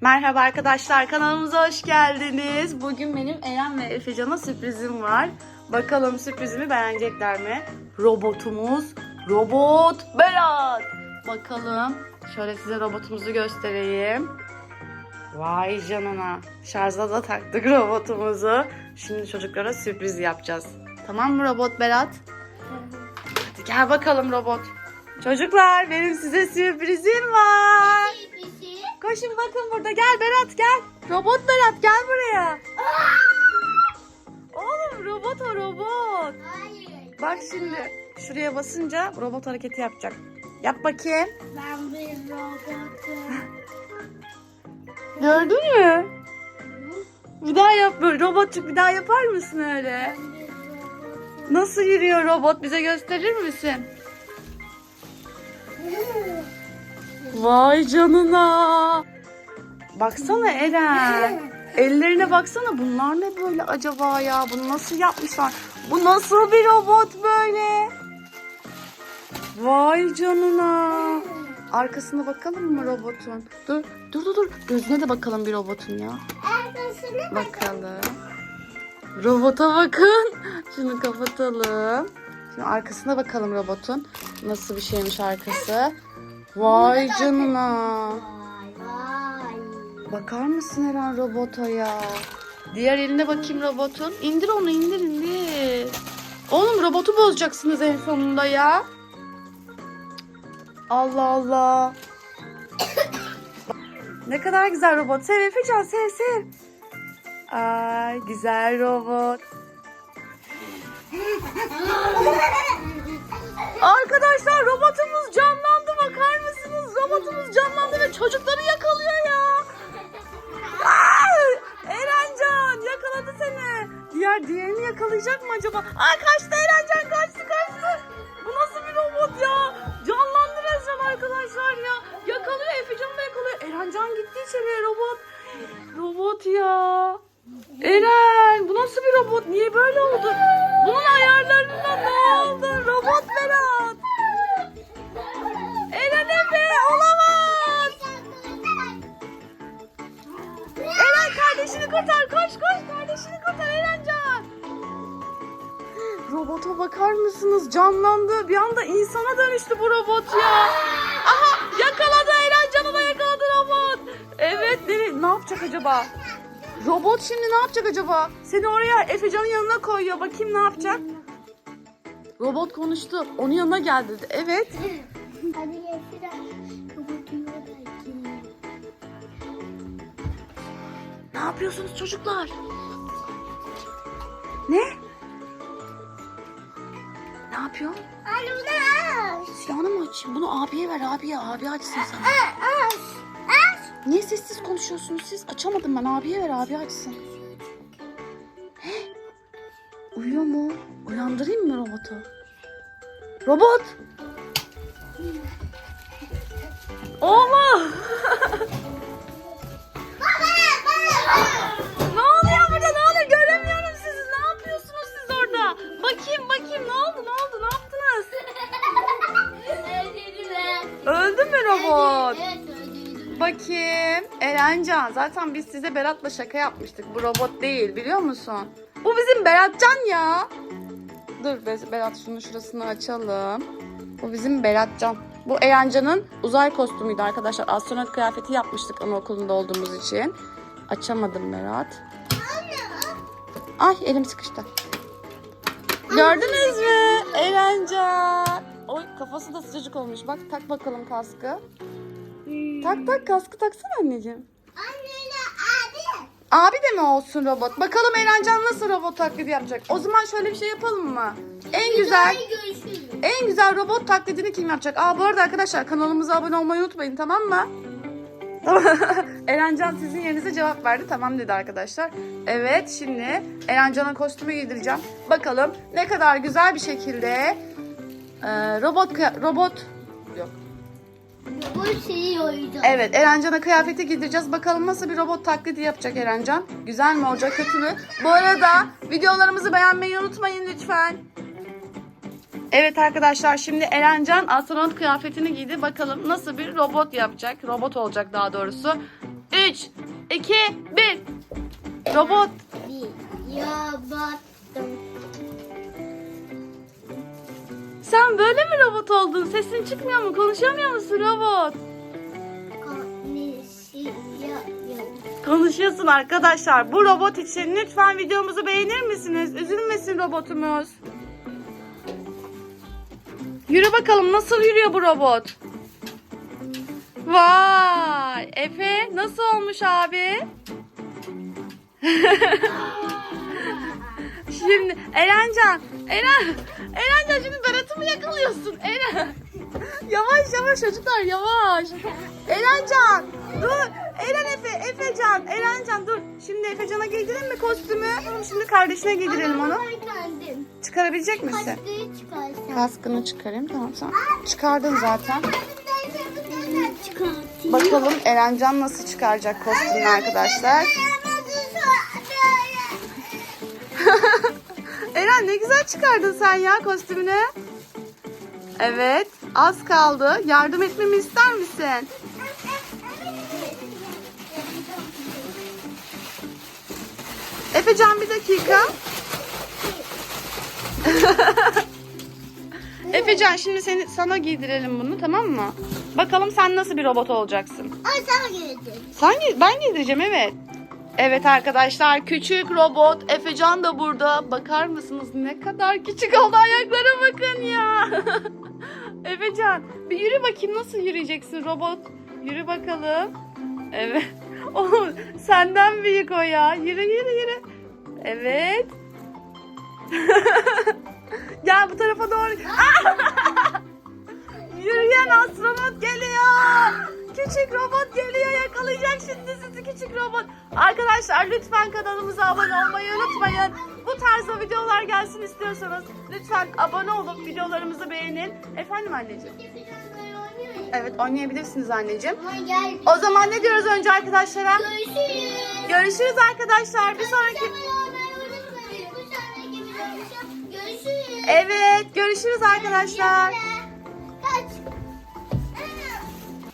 Merhaba arkadaşlar kanalımıza hoş geldiniz. Bugün benim Eren ve Efecan'a sürprizim var. Bakalım sürprizimi beğenecekler mi? Robotumuz Robot Berat. Bakalım. Şöyle size robotumuzu göstereyim. Vay canına. Şarja da taktık robotumuzu. Şimdi çocuklara sürpriz yapacağız. Tamam mı robot Berat? Hadi gel bakalım robot. Çocuklar benim size sürprizim var. Koşun bakın burada. Gel Berat gel. Robot Berat gel buraya. Oğlum robot o robot. Bak şimdi şuraya basınca robot hareketi yapacak. Yap bakayım. Ben bir robotum. Gördün mü? Bir daha yap böyle. Robotçuk bir daha yapar mısın öyle? Nasıl yürüyor robot bize gösterir misin? Vay canına. Baksana Eren. Ellerine baksana bunlar ne böyle acaba ya? Bunu nasıl yapmışlar? Bu nasıl bir robot böyle? Vay canına. Arkasına bakalım mı robotun? Dur dur dur dur. Gözüne de bakalım bir robotun ya. Arkasını Bakalım. Robota bakın. Şunu kapatalım. Şimdi arkasına bakalım robotun. Nasıl bir şeymiş arkası. Vay canına. Vay. Bakar mısın Eren robota ya? Diğer eline bakayım robotun. İndir onu indir indir. Oğlum robotu bozacaksınız en sonunda ya. Allah Allah. ne kadar güzel robot. Sev Efecan sev sev. Ay güzel robot. Arkadaşlar robotumuz canlandı Robotumuz canlandı ve çocukları yakalıyor ya. Erencan yakaladı seni. Diğer diğerini yakalayacak mı acaba? Ay kaçtı Erencan kaçtı kaçtı. Bu nasıl bir robot ya? Canlandı resmen arkadaşlar ya. Yakalıyor Efecan'ı da yakalıyor. Erencan gitti içeriye robot. Robot ya. Eren bu nasıl bir robot? Niye böyle oldu? Bunun ayarlarında ne oldu? Robot Berat. Kardeşini kurtar. Koş koş kardeşini kurtar Erencan. Robota bakar mısınız? Canlandı. Bir anda insana dönüştü bu robot ya. Aha yakaladı Erencan'ı da yakaladı robot. Evet ne, ne yapacak acaba? Robot şimdi ne yapacak acaba? Seni oraya Efecan'ın yanına koyuyor. Bakayım ne yapacak? Robot konuştu. Onun yanına geldi. Evet. Hadi Ne yapıyorsunuz çocuklar? Ne? Ne yapıyor? Anne ne? Silahını mı açayım? Bunu abiye ver abiye. Abi açsın sana. Aç. Aç. Niye sessiz konuşuyorsunuz siz? Açamadım ben. Abiye ver abi açsın. He? Uyuyor mu? Uyandırayım mı robotu? Robot! Oğlum! Robot? Evet öldürdüm. Bakayım. Erencan. Zaten biz size Berat'la şaka yapmıştık. Bu robot değil biliyor musun? Bu bizim Beratcan ya. Dur Be- Berat şunu şurasını açalım. Bu bizim Beratcan. Bu Erencan'ın uzay kostümüydü arkadaşlar. Astronot kıyafeti yapmıştık anaokulunda olduğumuz için. Açamadım Berat. Ay elim sıkıştı. Gördünüz mü? Erencan. Oy kafası da sıcacık olmuş. Bak tak bakalım kaskı. Tak tak kaskı taksana anneciğim. Anneyle abi. Abi de mi olsun robot? Bakalım Erencan nasıl robot taklidi yapacak? O zaman şöyle bir şey yapalım mı? En güzel, en güzel robot taklidini kim yapacak? Aa bu arada arkadaşlar kanalımıza abone olmayı unutmayın tamam mı? Erencan sizin yerinize cevap verdi. Tamam dedi arkadaşlar. Evet şimdi Erencan'a kostümü giydireceğim. Bakalım ne kadar güzel bir şekilde e, robot kıya- robot yok. Bu şeyi oydu. Evet Erencan'a kıyafeti giydireceğiz. Bakalım nasıl bir robot taklidi yapacak Erencan. Güzel mi olacak kötü mü? Bu arada videolarımızı beğenmeyi unutmayın lütfen. Evet arkadaşlar şimdi Erencan astronot kıyafetini giydi. Bakalım nasıl bir robot yapacak. Robot olacak daha doğrusu. 3, 2, 1. Robot. Bir yabattım. Sen böyle mi robot oldun? Sesin çıkmıyor mu? Konuşamıyor musun robot? Konuşuyorsun arkadaşlar. Bu robot için lütfen videomuzu beğenir misiniz? Üzülmesin robotumuz. Yürü bakalım nasıl yürüyor bu robot? Vay! Efe nasıl olmuş abi? Şimdi Erencan, Eren, Erencan şimdi Berat'ı mı yakalıyorsun? Eren. Yavaş yavaş çocuklar yavaş. Erencan dur. Eren Efe, Efecan, Erencan dur. Şimdi Efecan'a giydirelim mi kostümü? Şimdi kardeşine giydirelim onu. Kendim. Çıkarabilecek misin? Kaçtığı çıkarsam. Kaskını çıkarayım tamam sen. Çıkardın zaten. Bakalım Erencan nasıl çıkaracak kostümünü arkadaşlar. Güzel çıkardın sen ya kostümünü. Evet az kaldı. Yardım etmemi ister misin? Efecan bir dakika. Efecan şimdi seni sana giydirelim bunu tamam mı? Bakalım sen nasıl bir robot olacaksın. Ay sana gelecek. Sen gi- ben giydireceğim evet. Evet arkadaşlar küçük robot Efecan da burada. Bakar mısınız ne kadar küçük oldu ayaklara bakın ya. Efecan bir yürü bakayım nasıl yürüyeceksin robot. Yürü bakalım. Evet. Oh, senden büyük o ya. Yürü yürü yürü. Evet. Gel bu tarafa doğru. Yürüyen astronot geliyor. Küçük robot geliyor sizi küçük robot. Arkadaşlar lütfen kanalımıza abone olmayı unutmayın. Bu tarzda videolar gelsin istiyorsanız lütfen abone olup videolarımızı beğenin. Efendim anneciğim? Evet oynayabilirsiniz anneciğim. O zaman ne diyoruz önce arkadaşlara? Görüşürüz. Görüşürüz arkadaşlar. Bir sonraki... Evet görüşürüz arkadaşlar.